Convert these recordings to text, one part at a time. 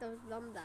to wygląda.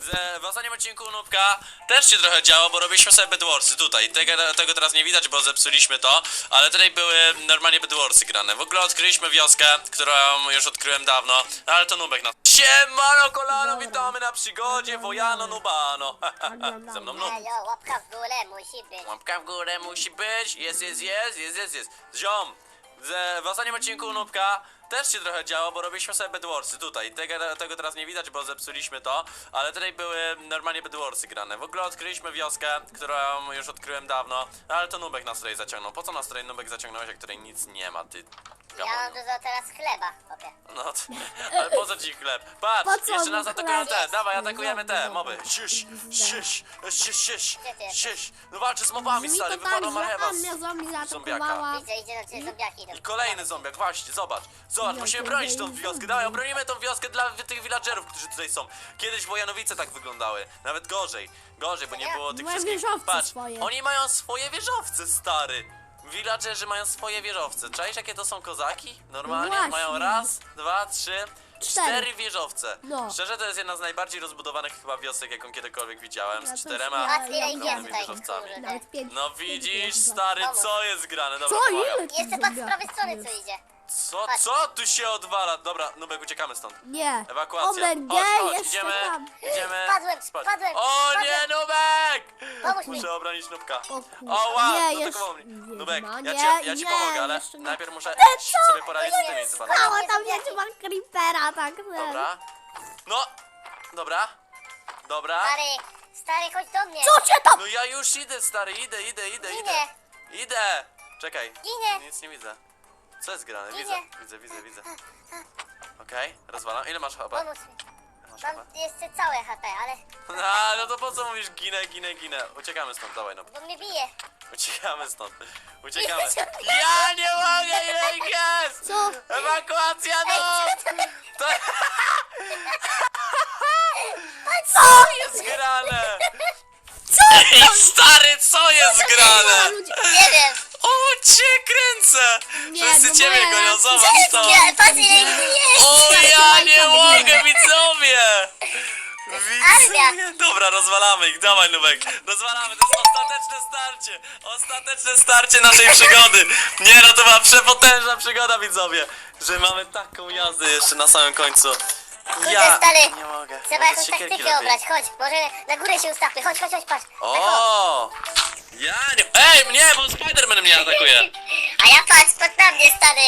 Z- W ostatnim odcinku Nubka też się trochę działo, bo robiliśmy sobie Bedwarsy tutaj. Tego, tego teraz nie widać, bo zepsuliśmy to, ale tutaj były normalnie Bedwarsy grane. W ogóle odkryliśmy wioskę, którą już odkryłem dawno, ale to Nubek nas. Siemano kolano, Dobra. witamy na przygodzie, wojano nubano. Ze mną Nub. Elo, łapka w górę musi być. Łapka w górę musi być, jest, jest, jest, jest, jest, jest. Ziom, z- w ostatnim odcinku Nubka też się trochę działo, bo robiliśmy sobie Bedwarsy tutaj. Tego, tego teraz nie widać, bo zepsuliśmy to, ale tutaj były normalnie Bedwarsy grane. W ogóle odkryliśmy wioskę, którą już odkryłem dawno, ale to Nubek nas tutaj zaciągnął. Po co nas tutaj Nubek zaciągnąłeś, jak tutaj nic nie ma, ty Ja mam gamoniu? dużo teraz chleba, chłopie. No, ty, ale po co ci chleb? Patrz, Po co jeszcze nas atakują chleb? te, dawaj, atakujemy te moby. Siś, siś, siś, siś, Gdzie ty jesteś? siś. No walczy z mobami, Brzmi stary, to wypadł że marchewa. Ania zombie zombiaka. zaatakowała. Widzę, idzie do ciebie zombiaki idą. I kolejny zombiak, właśnie, zobacz. Zobacz, Ja musimy to bronić tą wioskę. zombie. Dawaj, obronimy tą wioskę dla tych villagerów, którzy tutaj są. Kiedyś Wojanowice tak wyglądały. Nawet gorzej. Gorzej, bo nie było tych Moje wszystkich... wieżowce Patrz, swoje. oni mają swoje wieżowce, stary. Villagerzy mają swoje wieżowce. Czaisz, jakie to są kozaki? Normalnie No właśnie. mają raz, dwa, trzy, Cztery. cztery wieżowce. No. Szczerze, to jest jedna z najbardziej rozbudowanych chyba wiosek, jaką kiedykolwiek widziałem. Ja Z też czterema. A ogromnymi wieżowcami. kurde. Nawet pięć. No widzisz, stary, co jest grane? Dobra, Co? Ile tych Jeszcze patrz z prawej strony co idzie. Co, co tu się odwala? Dobra, Nubek, uciekamy stąd. Nie. Ewakuacja. Omen Chodź, gej, chodź, jeszcze idziemy, tam. idziemy. Spadłem, spadłem, O spadłem. nie, Nubek! Pomóż mi. Muszę obronić Nubka. O kur- O, wow, nie, zaatakował jeszcze- mnie. nie, Nubek, ma, ja nie, ci, ja ci nie, pomogę, ale jeszcze nie. najpierw muszę sobie poradzić z tymi dzwonami. Stało tam pan creepera, tak. Dobra. No, dobra. Dobra. Stary, stary, chodź do mnie. Co cię tam? No ja już idę, stary, idę, idę, idę, idę. Idę. Czekaj. Ginę. Nic nie widzę. Co jest grane? Widzę, widzę, widzę, widzę. Okej, rozwalam. Ile masz HP? Pomóż mi. Masz Mam HP? jeszcze całe HP, ale... A, no to po co mówisz ginę, ginę, ginę? Uciekamy stąd, dawaj no. Bo mnie bije. Uciekamy stąd. Uciekamy. Ja nie mogę, ile ich jest! Co? Ewakuacja, no! To... Co? jest grane? Co? Ej, stary, co jest grane? Wszyscy no ciebie racja. zobacz to! Ja, patrz ile ich tu jest. O, ja nie mogę, widzowie! armia. Widzowie! Dobra, rozwalamy ich, dawaj Nubek, rozwalamy, to jest ostateczne starcie, ostateczne starcie naszej przygody. Nie no, to była przepotężna przygoda, widzowie, że mamy taką jazdę jeszcze na samym końcu. Ja stary, nie mogę. Trzeba jakąś siekierki taktykę lepiej. obrać, chodź. Może na górę się ustawmy, chodź, chodź, chodź, patrz. Tak, o. O! Ja nie... Ej, nie, bo Spiderman mnie atakuje. A ja patrz, patrz na mnie, stary.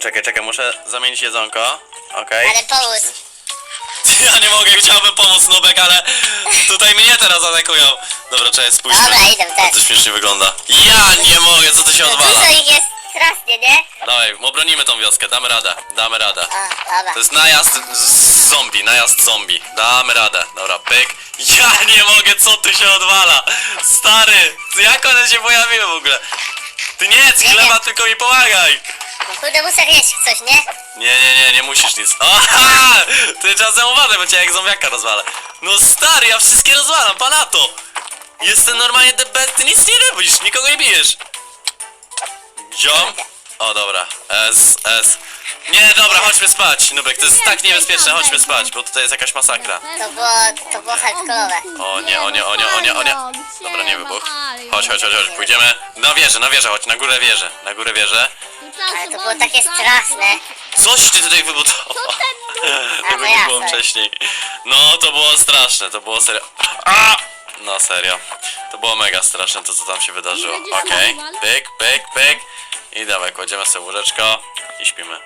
Czekaj, czekaj, muszę zamienić jedzonko. Okej. Ale pomóż. Ja nie mogę, chciałbym pomóc Nubek, ale tutaj mnie teraz atakują. Dobra, czekaj, spójrzmy. Dobra, idę To też. śmiesznie wygląda. Ja nie mogę, co to się odwala? Dużo ich jest strasznie, nie? Dawaj, obronimy tą wioskę, damy radę, damy radę. Dobra. To jest najazd z zombie, najazd zombie. Damy radę. Dobra, pyk. Ja nie mogę, co tu się odwala? Stary, jak one się pojawiły w ogóle? Ty nie jedz chleba, tylko mi pomagaj. No kurde, muszę jeść coś, nie? Nie, nie, nie, nie musisz nic. Aha! Ty czasem uważaj, bo cię jak zombiaka rozwalę. No stary, ja wszystkie rozwalam, panato! Jestem normalnie the best, ty nic nie robisz, nikogo nie bijesz. Ziom? O, dobra. S, S. Nie, dobra, chodźmy spać, Nubek, to jest tak niebezpieczne, chodźmy spać, bo tutaj jest jakaś masakra. To było, to było hardkorowe. O nie, o nie, o nie, o nie, o nie. Dobra, nie wybuch. Chodź, chodź, chodź, chodź, pójdziemy na wieżę, na wieżę, chodź, na górę wieżę, na górę wieżę. Ale to było takie straszne. Coś ty tutaj wybudował. Tego nie było wcześniej. No, to było straszne, to było serio. A! No serio. To było mega straszne to co tam się wydarzyło. Okej. nagrywał? Pyk, pyk, pyk. I dawaj, kładziemy sobie łóżeczko i śpimy.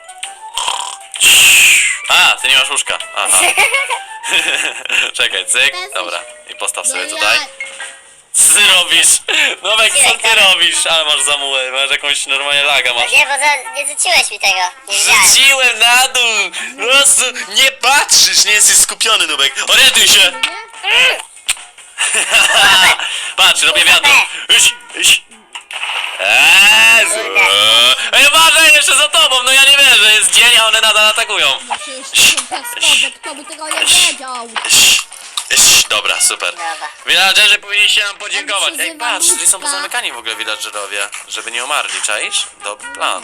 A, ty nie masz łóżka. Aha. Czekaj, cyk. Dobra. I postaw sobie No tutaj. Co ty robisz? Nowek, co ty robisz? Ale masz zamułę, masz jakąś normalnie laga masz. Nie, bo za, nie rzuciłeś mi tego. Nie. Rzuciłem na dół! Po prostu nie patrzysz, nie jesteś skupiony, Nubek. Orientuj się! Patrz, robię. Iś, iś. Eee, Ej, uważaj, jeszcze za tobą, no ja nie wierzę, jest dzień, a one nadal atakują. Przecież to są tekstowe, kto by tego nie wiedział. Iś. Iś, dobra, super. Dobra. Villagerzy powinniście nam podziękować. Się Ej, patrz, tutaj są pozamykani w ogóle villagerowie, żeby nie umarli, czaisz? Dobry plan.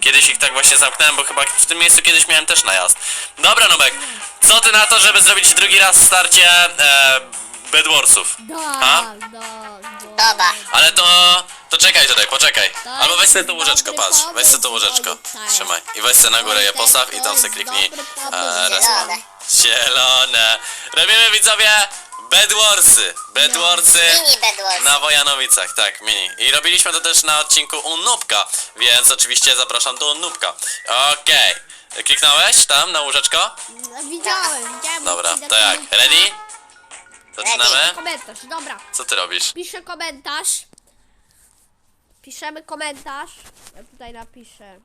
Kiedyś ich tak właśnie zamknąłem, bo chyba w tym miejscu kiedyś miałem też najazd. Dobra, Nubek, co ty na to, żeby zrobić drugi raz starcie e, Bedwarsów? A? Tak, tak, tak. Dobra. Ale to... To czekaj tutaj, poczekaj. To Albo weź sobie to dobry patrz. Weź sobie to. Wojtek. Trzymaj. I weź sobie na górę je postaw i tam sobie kliknij. dobry E, pomysł. res- Zielone. Zielone. Robimy widzowie Bedwarsy. Bedwarsy Mini Bedwars. na Wojanowicach, tak, mini. I robiliśmy to też na odcinku u Nubka, więc oczywiście zapraszam tu u Nubka. Okej. Kliknąłeś tam na łóżeczko? No, Widziałem, widziałem. Dobra, to jak? Ready? Zaczynamy? Komentarz, dobra. Co ty robisz? Piszę komentarz. Piszemy komentarz. Ja tutaj napiszę.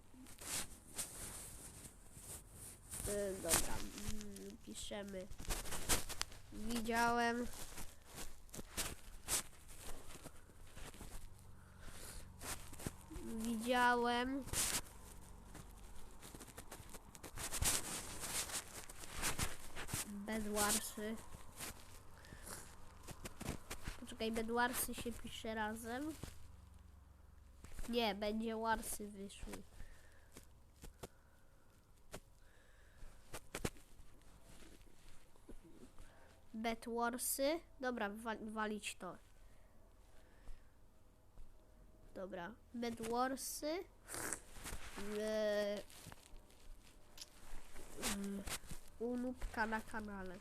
Y, dobra. mm, Piszemy. Widziałem. Widziałem. Bedwarsy. Poczekaj, Bedwarsy się pisze razem. Nie, będzie Warsy wyszły. Bedwarsy. Dobra, wa walić to. Dobra, Bedwarsy. Eee, mm, u Nubka na kanale.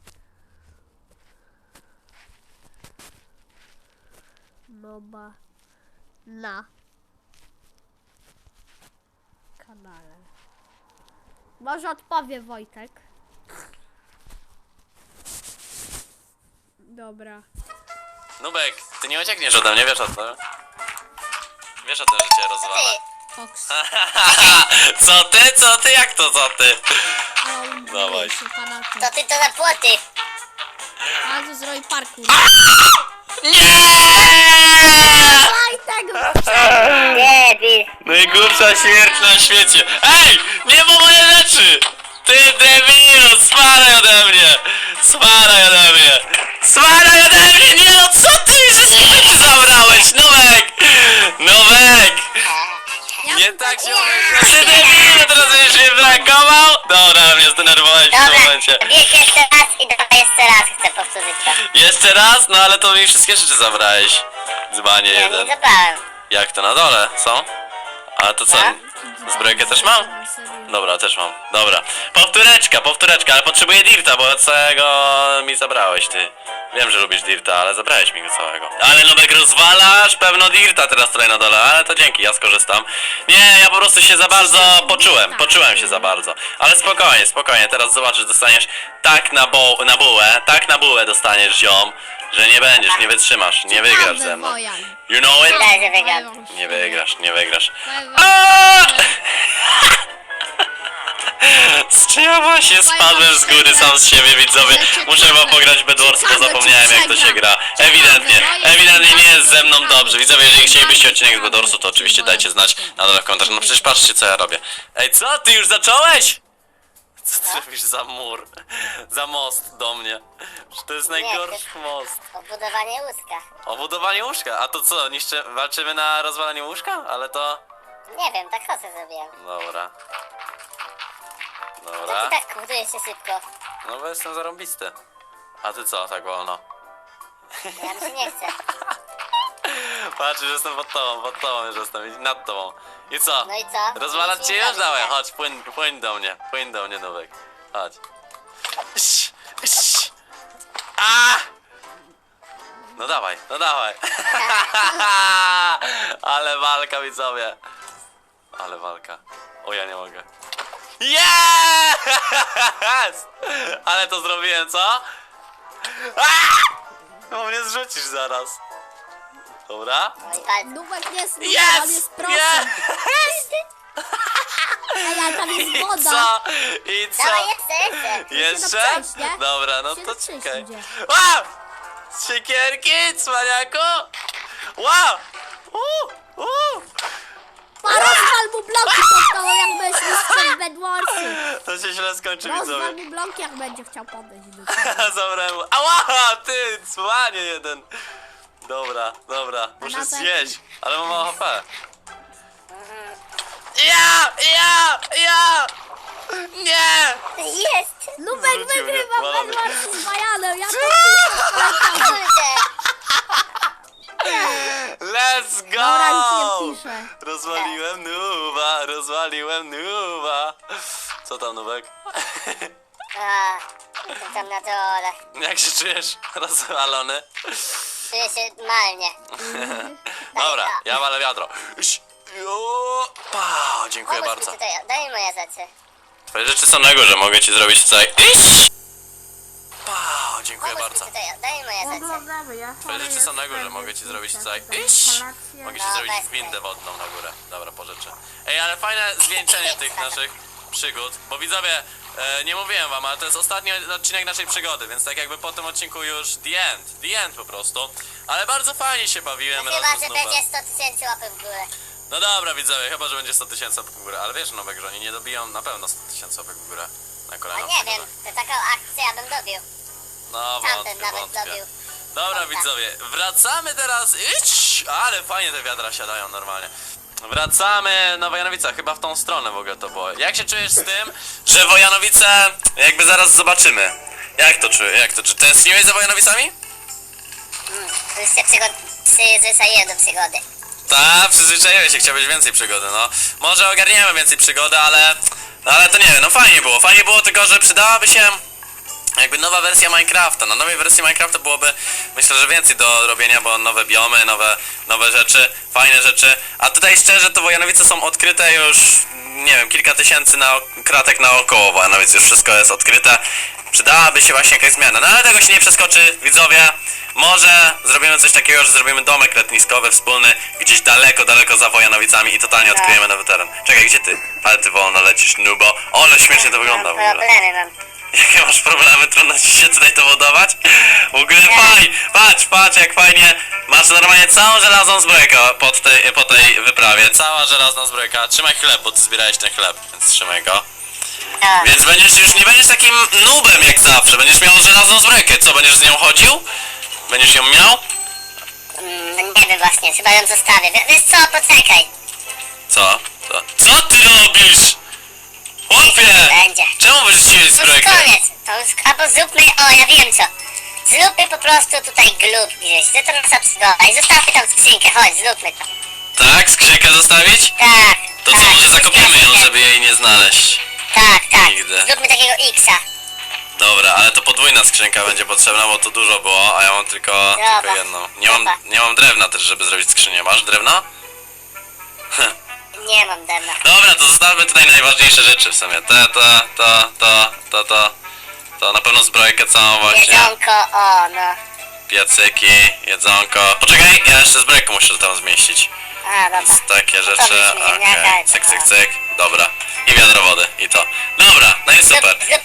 Noba na kanale. Może odpowie Wojtek. Dobra. Nubek, ty nie uciekniesz ode mnie, wiesz o tym? Wiesz o tym, że cię rozwalę. Fox. Co ty, co ty, jak to co ty? Dawaj. się pana to. Ty to za płoty. A to zrobi parkour. Nie! Wojtek! Najgłupsza śmierć na świecie. Ej! Nie ma moje rzeczy! Ty debilu, sparaj ode mnie! Sparaj ode mnie! Sparaj ode mnie! Nie no, co ty mi wszystkie rzeczy zabrałeś? Nowek! Nowek! Nie tak się Ty debilu, teraz będziesz mnie brakował? Dobra, mnie zdenerwowałeś w tym Dobra, momencie. bieg jeszcze raz i dawaj jeszcze raz chcę powtórzyć to. Jeszcze raz? No ale to mi wszystkie rzeczy zabrałeś. Dzbanie Ja nie jeden. zabrałem. Jak to na dole są? A to co? Zbrojkę też mam? Dobra, też mam. Dobra. Powtóreczka, powtóreczka, ale potrzebuję dirta, bo całego mi zabrałeś ty. Wiem, że lubisz dirta, ale zabrałeś mi go całego. Ale Nubek rozwalasz pewno dirta teraz tutaj na dole, ale to dzięki, ja skorzystam. Nie, ja po prostu się za bardzo poczułem, poczułem się za bardzo. Ale spokojnie, spokojnie, teraz zobaczysz, dostaniesz tak na, bo na bułę, tak na bułę dostaniesz ziom, że nie będziesz, nie wytrzymasz, nie wygrasz ze mną. You know it? Wygram. Nie wygrasz, nie wygrasz. Aaaa! Z czego właśnie spadłem z góry sam z siebie widzowie. Muszę chyba pograć Bedwars, bo zapomniałem jak to się gra. Ewidentnie, ewidentnie nie jest ze mną dobrze. Widzowie, jeżeli chcielibyście odcinek z Bedwarsu to oczywiście dajcie znać na dole w komentarzach. No przecież patrzcie co ja robię. Ej co, ty już zacząłeś? Co ty robisz za mur? Za most do mnie Przecież to jest najgorszy most Obudowanie łóżka. O budowanie łóżka, a to co, niszczy, walczymy na rozwalanie łóżka? Ale to... Nie wiem, tak kosę zrobiłem. Dobra To Dobra ty tak budujesz się szybko. No bo jestem zarąbisty. A ty co, tak wolno? Ja mi się nie chce. Patrz, że jestem pod tobą, pod tobą już jestem, i nad tobą. I co? No i co? Rozwalać cię już? Dawaj, chodź, płyń, płyń do mnie, płyń do mnie, Nowek. Chodź. Iś, iś. A! No dawaj, no dawaj. Ale walka, widzowie. Ale walka. O, ja nie mogę. Yes! Ale to zrobiłem, co? A! No mnie zrzucisz zaraz. Dobra. Nubek nie jest nubek, Yes! on jest prosty. Yes! Ej, ale tam jest woda. co? I co? Dawaj jeszcze, jeszcze. Jeszcze? Musimy przejść, nie? Dobra, no Musimy to przejść czekaj. Wow! Siekierki, cwaniaku! Wow! Uh, uh. Porozwalaj Rozwal mu bloki pod to, jak będziesz mistrzem Bedwarsy. To się źle skończy, widzowie. Rozwal mu bloki, jak będzie chciał podejść do ciebie. Zabrałem. Ała, ty, cłanie jeden. Dobra, dobra, muszę taki- zjeść, ale mam mało HP. Ja, ja, ja! Nie! Jest! Nubek Zwrócił mnie, wygrywa walamy. Bedwarsy z Majanem, ja to Kurde! Let's go! Dobra, nic nie piszę. Rozwaliłem nuba, rozwaliłem nuba. Co tam, nubek? A, to tam na dole. Jak się czujesz? Rozwalony? Czuję się malnie. Dobra, ja walę wiadro. Jo, Pa, dziękuję Pomóż mi bardzo. tutaj, daj mi moje rzeczy. Twoje rzeczy są na górze, mogę ci zrobić tutaj. Iś. Pa, dziękuję Pomóż mi bardzo. tutaj, daj mi moje rzeczy. Oglądamy, ja Twoje rzeczy są na górze, mogę ci zrobić tutaj. Iś. Mogę ci No, zrobić weź windę wodną na górę. Dobra, pożyczę. Ej, ale fajne zwieńczenie tych naszych przygód, bo widzowie, e, nie mówiłem wam, ale to jest ostatni odcinek naszej przygody, więc tak jakby po tym odcinku już the end, the end po prostu. Ale bardzo fajnie się bawiłem Chyba, razem z że Nubem. będzie 100 tysięcy łapek w górę. No dobra widzowie, chyba, że będzie 100 tysięcy łapek w górę, ale wiesz Nowek, że oni nie dobiją na pewno 100 tysięcy łapek w górę na A kolejną nie przygodę. wiem, to taką akcję ja bym dobił. No Tamten wątpię, nawet wątpię. dobił. Dobra widzowie, wracamy teraz. Idź! Ale fajnie te wiadra siadają normalnie. Wracamy na Wojanowice, chyba w tą stronę w ogóle to było. Jak się czujesz z tym, że Wojanowice jakby zaraz zobaczymy? Jak to czujesz? Jak to czujesz? Tęskniłeś za Wojanowicami? Już się przygod... przyzwyczaiłem do przygody. Tak, przyzwyczaiłeś się, chciałbyś więcej przygody, no. Może ogarniemy więcej przygody, ale... Ale to nie wiem, no fajnie było. Fajnie było tylko, że przydałaby się jakby nowa wersja Minecrafta. Na nowej wersji Minecrafta byłoby myślę, że więcej do robienia, bo nowe biomy, nowe, nowe rzeczy, fajne rzeczy. A tutaj szczerze to Wojanowice są odkryte już, nie wiem, kilka tysięcy na, kratek naokoło Wojanowic, już wszystko jest odkryte. Przydałaby się właśnie jakaś zmiana. No ale tego się nie przeskoczy, widzowie. Może zrobimy coś takiego, że zrobimy domek letniskowy wspólny gdzieś daleko, daleko za Wojanowicami i totalnie odkryjemy nowy teren. Czekaj, gdzie ty? Ale ty wolno lecisz, nubo. Ale śmiesznie to wygląda w ogóle. problemy mam. Jakie masz problemy? Trudno ci się tutaj dowodować? W ogóle faj, patrz, patrz jak fajnie Masz normalnie całą żelazną zbrojkę pod tej, po tej wyprawie Cała żelazna zbrojka Trzymaj chleb, bo ty zbierałeś ten chleb, więc trzymaj go Więc będziesz już, nie będziesz takim nubem jak zawsze Będziesz miał żelazną zbrojkę, co, będziesz z nią chodził? Będziesz ją miał? mm, nie wiem właśnie, chyba ją zostawię. Wie- Wiesz co, poczekaj. Co? Co, co ty robisz? Chłopie! Będzie. Czemu wyrzuciłeś To już zbrojkę? koniec. To już, albo zróbmy, o ja wiem co. Zróbmy po prostu tutaj glub gdzieś, że to nasza przygoda. I zostawmy tam skrzynkę, chodź, zróbmy to. Tak, skrzynkę zostawić? Tak. To tak, co, może zakopiemy ją, żeby jej nie znaleźć Tak, tak. Nigdy. Zróbmy takiego X-a. Dobra, ale to podwójna skrzynka będzie potrzebna, bo tu dużo było, a ja mam tylko, Dobra. tylko jedną. Nie mam, Dobra. nie mam drewna też, żeby zrobić skrzynię. Masz drewno? Nie mam dawna. Dobra, to zostawmy tutaj najważniejsze rzeczy w sumie. Te, to, to, to, to, to. To na pewno zbrojkę całą właśnie. Jedzonko, o no. Piecyki, jedzonko. Poczekaj, ja jeszcze zbrojkę muszę tam zmieścić. A, dobra. Więc takie rzeczy, byśmy okej. ziemniaka, Cyk, cyk, to- cyk. Dobra. I wiadro wody, i to. Dobra, no i super. zrób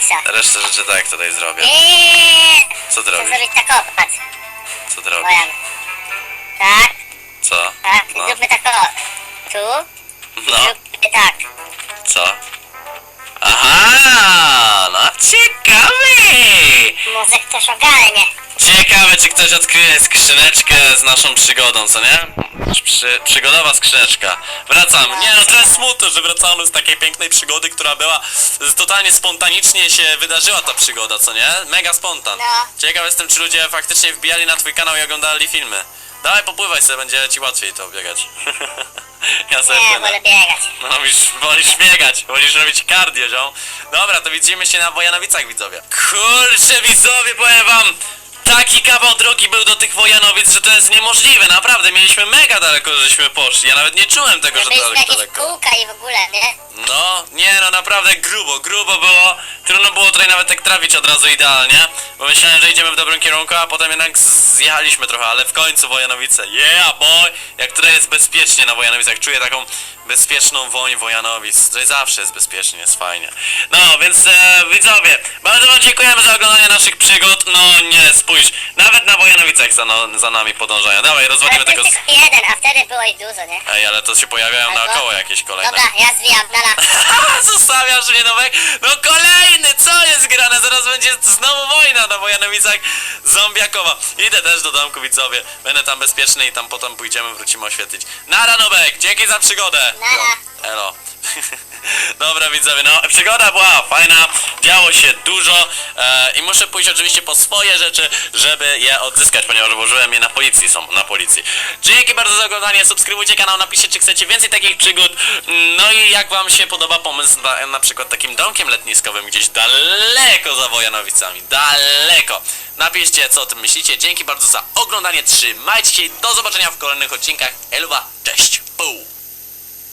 X-a. Resztę rzeczy tak tutaj zrobię. Eee, Co ty chcę robisz? zrobić tak patrz. Co ty robisz? Tak, Co? tak, No. zróbmy tak o. Tu, No. zróbmy tak. Co? Aha, no ciekawy! Może ktoś ogarnie. Ciekawe, czy ktoś odkryje skrzyneczkę z naszą przygodą, co nie? Przy, przygodowa skrzyneczka. Wracamy. Nie no, to jest smutno, że wracamy z takiej pięknej przygody, która była z- totalnie spontanicznie się wydarzyła ta przygoda, co nie? Mega spontan. No. Ciekaw jestem, czy ludzie faktycznie wbijali na twój kanał i oglądali filmy. Dawaj, popływaj sobie, będzie ci łatwiej to biegać. ja sobie Nie, płynę. wolę biegać. No, wolisz, wolisz biegać, wolisz robić cardio, ziom. Dobra, to widzimy się na Wojanowicach, widzowie. Kurczę, widzowie, powiem wam, taki kawał drogi był do tych Wojanowic, że to jest niemożliwe, naprawdę, mieliśmy mega daleko, żeśmy poszli, ja nawet nie czułem tego, że Byliśmy daleko, jakieś daleko. kółka i w ogóle, nie? No, nie no, naprawdę grubo, grubo było. Trudno było tutaj nawet tak trafić od razu idealnie, bo myślałem, że idziemy w dobrym kierunku, a potem jednak zjechaliśmy trochę, ale w końcu Wojanowice. Yeah, boy! Jak tutaj jest bezpiecznie na Wojanowicach, czuję taką bezpieczną woń Wojanowic. Tutaj zawsze jest bezpiecznie, jest fajnie. No, więc e, widzowie, bardzo wam dziękujemy za oglądanie naszych przygód. No nie, spójrz, nawet na na Bojanowicach za, no, za nami podążają. Dawaj, Ale rozwalimy to tego... jest tylko jeden, a wtedy było ich dużo, nie? Ej, ale to się pojawiają Albo- naokoło jakieś kolejne. Dobra, ja zwijam. Haha, Zostawiasz mnie nowek? No kolejny, co jest grane? Zaraz będzie znowu wojna na Wojanowicach zombiakowa. Idę też do domku widzowie, będę tam bezpieczny i tam potem pójdziemy, wrócimy oświetlić. Nara Nowek, dzięki za przygodę. Nara. Elo. Dobra widzowie, no przygoda była fajna, działo się dużo e, i muszę pójść oczywiście po swoje rzeczy, żeby je odzyskać, ponieważ włożyłem je na policji, są na policji. Dzięki bardzo za oglądanie, subskrybujcie kanał, napiszcie czy chcecie więcej takich przygód, no i jak wam się podoba pomysł na, na przykład takim domkiem letniskowym gdzieś daleko za Wojanowicami, daleko. Napiszcie co o tym myślicie, dzięki bardzo za oglądanie, trzymajcie się do zobaczenia w kolejnych odcinkach, Elwa, cześć, pół.